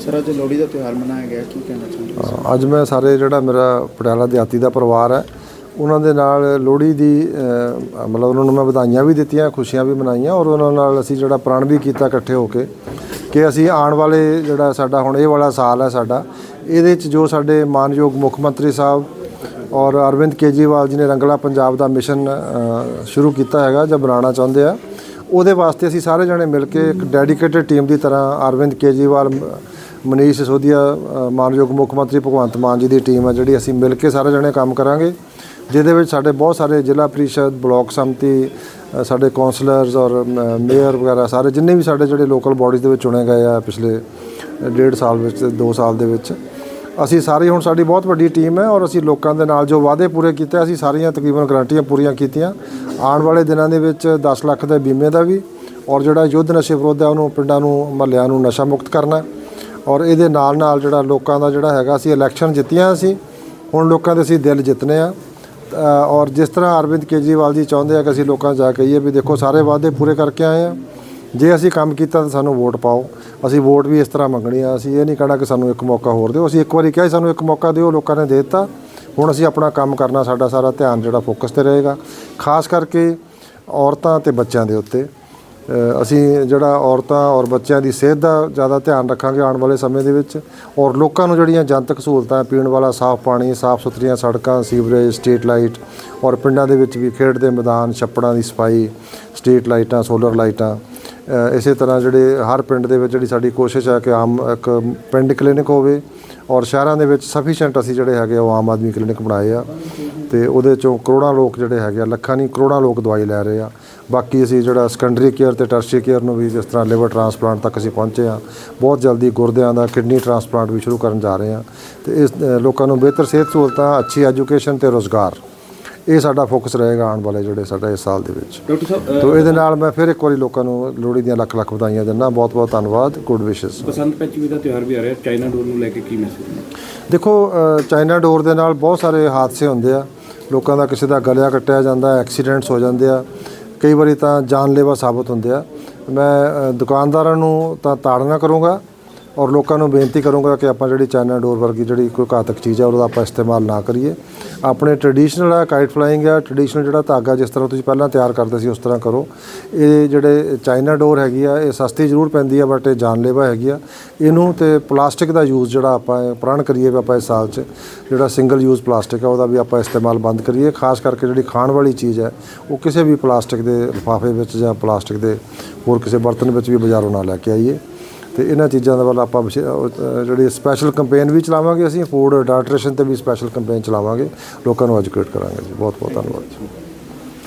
Sir ਅੱਜ ਲੋਹੜੀ ਦਾ ਤਿਉਹਾਰ ਮਨਾਇਆ ਗਿਆ ਕੀ ਕਹਿਣਾ ਚਾਹੁੰਦੇ ਹੋ? ਅ, ਅੱਜ ਮੈਂ ਸਾਰੇ ਜਿਹੜਾ ਮੇਰਾ ਪਟਿਆਲਾ ਦਿਹਾਤੀ ਦਾ ਪਰਿਵਾਰ ਹੈ ਉਹਨਾਂ ਦੇ ਨਾਲ ਲੋਹੜੀ ਦੀ ਅ, ਮਤਲਬ ਉਹਨਾਂ ਨੂੰ ਮੈਂ ਵਧਾਈਆਂ ਵੀ ਦਿੱਤੀਆਂ ਖੁਸ਼ੀਆਂ ਵੀ ਮਨਾਈਆਂ ਔਰ ਉਹਨਾਂ ਨਾਲ ਅਸੀਂ ਜਿਹੜਾ ਪ੍ਰਣ ਵੀ ਕੀਤਾ ਇਕੱਠੇ ਹੋ ਕੇ ਕਿ ਅਸੀਂ ਆਉਣ ਵਾਲੇ ਜਿਹੜਾ ਸਾਡਾ ਹੁਣ ਇਹ ਵਾਲਾ ਸਾਲ ਹੈ ਸਾਡਾ ਇਹਦੇ ਚ ਜੋ ਸਾਡੇ ਮਾਨਯੋਗ ਮੁੱਖ ਮੰਤਰੀ ਸਾਹਿਬ ਔਰ ਅਰਵਿੰਦ ਕੇਜਰੀਵਾਲ ਜੀ ਨੇ ਰੰਗਲਾ ਪੰਜਾਬ ਦਾ ਮਿਸ਼ਨ ਅ, ਸ਼ੁਰੂ ਕੀਤਾ ਹੈਗਾ ਜਾਂ ਬਣਾਉਣਾ ਚਾਹੁੰਦੇ ਆ ਉਹਦੇ ਵਾਸਤੇ ਅਸੀਂ ਸਾਰੇ ਜਣੇ ਮਿਲ ਕੇ ਇੱਕ ਡੈਡੀਕੇਟਿਡ ਟੀਮ ਦੀ ਤਰ੍ਹਾਂ ਅਰਵਿੰਦ ਕੇਜਰੀਵਾਲ ਮਨੀਸ਼ ਸਿਸੋਦੀਆ ਮਾਨਯੋਗ ਮੁੱਖ ਮੰਤਰੀ ਭਗਵੰਤ ਮਾਨ ਜੀ ਦੀ ਟੀਮ ਹੈ ਜਿਹੜੀ ਅਸੀਂ ਮਿਲ ਕੇ ਸਾਰੇ ਜਣੇ ਕੰਮ ਕਰਾਂਗੇ, ਜਿਹਦੇ ਵਿੱਚ ਸਾਡੇ ਬਹੁਤ ਸਾਰੇ ਜ਼ਿਲ੍ਹਾ ਪ੍ਰੀਸ਼ਦ, ਬਲਾਕ ਸੰਮਤੀ ਸਾਡੇ ਕਾਉਂਸਲਰਸ ਔਰ ਮੇਅਰ ਵਗੈਰਾ ਸਾਰੇ ਜਿੰਨੇ ਵੀ ਸਾਡੇ ਜਿਹੜੇ ਲੋਕਲ ਬਾਡੀਜ਼ ਦੇ ਵਿੱਚ ਚੁਣੇ ਗਏ ਆ ਪਿਛਲੇ ਡੇਢ ਸਾਲ ਵਿੱਚ 2 ਸਾਲ ਦੇ ਵਿੱਚ ਅਸੀਂ ਸਾਰੇ ਹੁਣ ਸਾਡੀ ਬਹੁਤ ਵੱਡੀ ਟੀਮ ਹੈ ਔਰ ਅਸੀਂ ਲੋਕਾਂ ਦੇ ਨਾਲ ਜੋ ਵਾਅਦੇ ਪੂਰੇ ਕੀਤੇ, ਅਸੀਂ ਸਾਰੀਆਂ ਤਕਰੀਬਨ ਗਰੰਟੀਆਂ ਪੂਰੀਆਂ ਕੀਤੀਆਂ। ਆਉਣ ਵਾਲੇ ਦਿਨਾਂ ਦੇ ਵਿੱਚ 10 ਲੱਖ ਦੇ ਬੀਮੇ ਦਾ ਵੀ ਔਰ ਜਿਹੜਾ ਯੁੱਧ ਨਸ਼ੇ ਵਿਰੁੱਧ ਹੈ, ਉਹਨੂੰ ਪਿੰਡਾਂ ਨੂੰ, ਮਹੱਲਿਆਂ ਨੂੰ ਨਸ਼ਾ ਮੁਕਤ ਕਰਨਾ ਔਰ ਇਹਦੇ ਨਾਲ ਨਾਲ ਜਿਹੜਾ ਲੋਕਾਂ ਦਾ ਜਿਹੜਾ ਹੈਗਾ, ਅਸੀਂ ਇਲੈਕਸ਼ਨ ਜਿੱਤੀਆਂ ਅਸੀਂ। ਹੁਣ ਲੋਕਾਂ ਦੇ ਅਸੀਂ ਦਿਲ ਜਿੱਤਨੇ ਆ। ਔਰ ਜਿਸ ਤਰ੍ਹਾਂ ਅਰਵਿੰਦ ਕੇਜਰੀਵਾਲ ਜੀ ਚਾਹੁੰਦੇ ਆ ਕਿ ਅਸੀਂ ਲੋਕਾਂ 'ਚ ਜਾ ਕੇ ਕਹੀਏ ਵੀ ਦੇਖੋ, ਸਾਰੇ ਵਾਅਦੇ ਪੂਰੇ ਕਰਕੇ ਆਏ ਆ। ਜੇ ਅਸੀਂ ਕੰਮ ਕੀਤਾ ਤਾਂ ਸਾਨੂੰ ਵੋਟ ਪਾਓ। ਅਸੀਂ ਵੋਟ ਵੀ ਇਸ ਤਰ੍ਹਾਂ ਮੰਗਣੀ ਆ। ਅਸੀਂ ਇਹ ਨਹੀਂ ਕਹਿਣਾ ਕਿ ਸਾਨੂੰ ਇੱਕ ਮੌਕਾ ਹੋਰ ਦਿਓ। ਅਸੀਂ ਇੱਕ ਵਾਰੀ ਕਿਹਾ ਸਾਨੂੰ ਇੱਕ ਮੌਕਾ ਦਿਓ, ਲੋਕਾਂ ਨੇ ਦੇ ਦਿੱਤਾ। ਹੁਣ ਅਸੀਂ ਆਪਣਾ ਕੰਮ ਕਰਨਾ, ਸਾਡਾ ਸਾਰਾ ਧਿਆਨ ਜਿਹੜਾ ਫੋਕਸ ਤੇ ਰਹੇਗਾ। ਖਾਸ ਕਰਕੇ ਔਰਤਾਂ ਤੇ ਬੱਚਿਆਂ ਦੇ ਉੱਤੇ। ਅਸੀਂ ਜਿਹੜਾ ਔਰਤਾਂ ਔਰ ਬੱਚਿਆਂ ਦੀ ਸਿਹਤ ਦਾ ਜ਼ਿਆਦਾ ਧਿਆਨ ਰੱਖਾਂਗੇ ਆਉਣ ਵਾਲੇ ਸਮੇਂ ਦੇ ਵਿੱਚ। ਔਰ ਲੋਕਾਂ ਨੂੰ ਜਿਹੜੀਆਂ ਜਨਤਕ ਸਹੂਲਤਾਂ, ਪੀਣ ਵਾਲਾ ਸਾਫ਼ ਪਾਣੀ, ਸਾਫ਼ ਸੁਥਰੀਆਂ ਸੜਕਾਂ, ਸੀਵਰੇਜ, ਸਟਰੀਟ ਲਾਈਟ ਔਰ ਪਿੰਡਾਂ ਦੇ ਵਿੱਚ ਵੀ ਖੇਡ ਦੇ ਮੈਦਾਨ, ਛੱਪੜਾਂ ਦੀ ਸਫ਼ਾਈ, ਸਟਰੀਟ ਲਾਈਟਾਂ, ਸੋਲਰ ਲਾਈਟਾਂ ਇਸੇ ਤਰ੍ਹਾਂ ਜਿਹੜੇ ਹਰ ਪਿੰਡ ਦੇ ਵਿੱਚ ਜਿਹੜੀ ਸਾਡੀ ਕੋਸ਼ਿਸ਼ ਹੈ ਕਿ ਆਮ ਇੱਕ ਪਿੰਡ ਕਲੀਨਿਕ ਹੋਵੇ ਔਰ ਸ਼ਹਿਰਾਂ ਦੇ ਵਿੱਚ ਸਫੀਸ਼ੀਐਂਟ ਅਸੀਂ ਜਿਹੜੇ ਹੈਗੇ ਆ ਉਹ ਆਮ ਆਦਮੀ ਕਲੀਨਿਕ ਬਣਾਏ ਆ ਤੇ ਉਹਦੇ ਚੋਂ ਕਰੋੜਾਂ ਲੋਕ ਜਿਹੜੇ ਹੈਗੇ ਆ, ਲੱਖਾਂ ਨਹੀਂ, ਕਰੋੜਾਂ ਲੋਕ ਦਵਾਈ ਲੈ ਰਹੇ ਆ। ਬਾਕੀ ਅਸੀਂ ਜਿਹੜਾ ਸੈਕੰਡਰੀ ਕੇਅਰ ਤੇ ਟਰਸ਼ਰੀ ਕੇਅਰ ਨੂੰ ਵੀ ਜਿਸ ਤਰ੍ਹਾਂ ਲਿਵਰ ਟ੍ਰਾਂਸਪਲਾਂਟ ਤੱਕ ਅਸੀਂ ਪਹੁੰਚੇ ਆ, ਬਹੁਤ ਜਲਦੀ ਗੁਰਦਿਆਂ ਦਾ ਕਿਡਨੀ ਟ੍ਰਾਂਸਪਲਾਂਟ ਵੀ ਸ਼ੁਰੂ ਕਰਨ ਜਾ ਰਹੇ ਆ। ਤੇ ਇਸ ਲੋਕਾਂ ਨੂੰ ਬਿਹਤਰ ਸਿਹਤ ਸਹੂਲਤਾਂ, ਅੱਛੀ ਐਜੂਕੇਸ਼ਨ ਤੇ ਰੋਜ਼ਗਾਰ। ਇਹ ਸਾਡਾ ਫੋਕਸ ਰਹੇਗਾ ਆਉਣ ਵਾਲੇ ਜਿਹੜੇ ਸਾਡਾ ਇਸ ਸਾਲ ਦੇ ਵਿੱਚ। ਡਾਕਟਰ ਸਾਹਿਬ ਤੋ ਇਹਦੇ ਨਾਲ ਮੈਂ ਫਿਰ ਇੱਕ ਵਾਰੀ ਲੋਕਾਂ ਨੂੰ ਲੋਹੜੀ ਦੀਆਂ ਲੱਖ ਲੱਖ ਵਧਾਈਆਂ ਦਿੰਦਾ। ਬਹੁਤ ਬਹੁਤ ਧੰਨਵਾਦ। ਗੁੱਡ ਵਿਸ਼ੇਸ ਬਸੰਤ ਪੰਚਮੀ ਦਾ ਤਿਉਹਾਰ ਵੀ ਆ ਰਿਹਾ। ਚਾਈਨਾ ਡੋਰ ਨੂੰ ਲੈ ਕੇ ਕੀ ਮੈਸੇਜ ਦੇਖੋ ਚਾਈਨਾ ਡੋਰ ਦੇ ਨਾਲ ਬਹੁਤ ਸਾਰੇ ਹਾਦਸੇ ਹੁੰਦੇ ਆ। ਲੋਕਾਂ ਦਾ ਕਿਸੇ ਦਾ ਗਲਿਆ ਕੱਟਿਆ ਜਾਂਦਾ ਐਕਸੀਡੈਂਟਸ ਹੋ ਜਾਂਦੇ ਆ। ਕਈ ਵਾਰੀ ਤਾਂ ਜਾਨਲੇਵਾ ਸਾਬਤ ਹੁੰਦੇ ਆ। ਮੈਂ ਦੁਕਾਨਦਾਰਾਂ ਨੂੰ ਤਾਂ ਤਾੜਨਾ ਕਰੂੰਗਾ। ਔਰ ਲੋਕਾਂ ਨੂੰ ਬੇਨਤੀ ਕਰੂੰਗਾ ਕਿ ਆਪਾਂ ਜਿਹੜੀ ਚਾਈਨਾ ਡੋਰ ਵਰਗੀ ਜਿਹੜੀ ਕੋਈ ਘਾਤਕ ਚੀਜ਼ ਹੈ, ਉਹਦਾ ਆਪਾਂ ਇਸਤੇਮਾਲ ਨਾ ਕਰੀਏ। ਆਪਣੇ ਟ੍ਰੈਡੀਸ਼ਨਲ ਆ ਕਾਈਟ ਫਲਾਈਂਗ ਆ ਟ੍ਰੈਡੀਸ਼ਨਲ ਜਿਹੜਾ ਧਾਗਾ ਜਿਸ ਤਰ੍ਹਾਂ ਤੁਸੀਂ ਪਹਿਲਾਂ ਤਿਆਰ ਕਰਦੇ ਸੀ, ਉਸ ਤਰ੍ਹਾਂ ਕਰੋ। ਇਹ ਜਿਹੜੇ ਚਾਈਨਾ ਡੋਰ ਹੈਗੀ ਆ, ਇਹ ਸਸਤੀ ਜ਼ਰੂਰ ਪੈਂਦੀ ਆ, ਬਟ ਇਹ ਜਾਨਲੇਵਾ ਹੈਗੀ ਆ। ਇਹਨੂੰ ਤੇ ਪਲਾਸਟਿਕ ਦਾ ਯੂਜ਼ ਜਿਹੜਾ ਆਪਾਂ ਪ੍ਰਣ ਕਰੀਏ ਵੀ ਆਪਾਂ ਇਸ ਸਾਲ 'ਚ, ਜਿਹੜਾ ਸਿੰਗਲ ਯੂਜ਼ ਪਲਾਸਟਿਕ ਆ, ਉਹਦਾ ਵੀ ਆਪਾਂ ਇਸਤੇਮਾਲ ਬੰਦ ਕਰੀਏ। ਖਾਸ ਕਰਕੇ ਜਿਹੜੀ ਖਾਣ ਵਾਲੀ ਚੀਜ਼ ਹੈ, ਉਹ ਕਿਸੇ ਵੀ ਪਲਾਸਟਿਕ ਦੇ ਲਿਫਾਫੇ ਵਿੱਚ ਜਾਂ ਪਲਾਸਟਿਕ ਦੇ ਹੋਰ ਕਿਸੇ ਬਰਤਨ ਵਿੱਚ ਵੀ ਬਾਜ਼ਾਰੋਂ ਨਾ ਲੈ ਕੇ ਆਈਏ। ਤੇ ਇਹਨਾਂ ਚੀਜ਼ਾਂ ਦਾ ਵੱਲ ਆਪਾਂ ਵਿਸ਼ੇ- ਜਿਹੜੀ ਸਪੈਸ਼ਲ ਕੈਂਪੇਨ ਵੀ ਚਲਾਵਾਂਗੇ ਅਸੀਂ ਫੂਡ ਅਡਾਲਟ੍ਰੇਸ਼ਨ ਤੇ ਵੀ ਸਪੈਸ਼ਲ ਕੈਂਪੇਨ ਚਲਾਵਾਂਗੇ। ਲੋਕਾਂ ਨੂੰ ਐਜੂਕੇਟ ਕਰਾਂਗੇ ਜੀ। ਬਹੁਤ ਬਹੁਤ ਧੰਨਵਾਦ ਜੀ।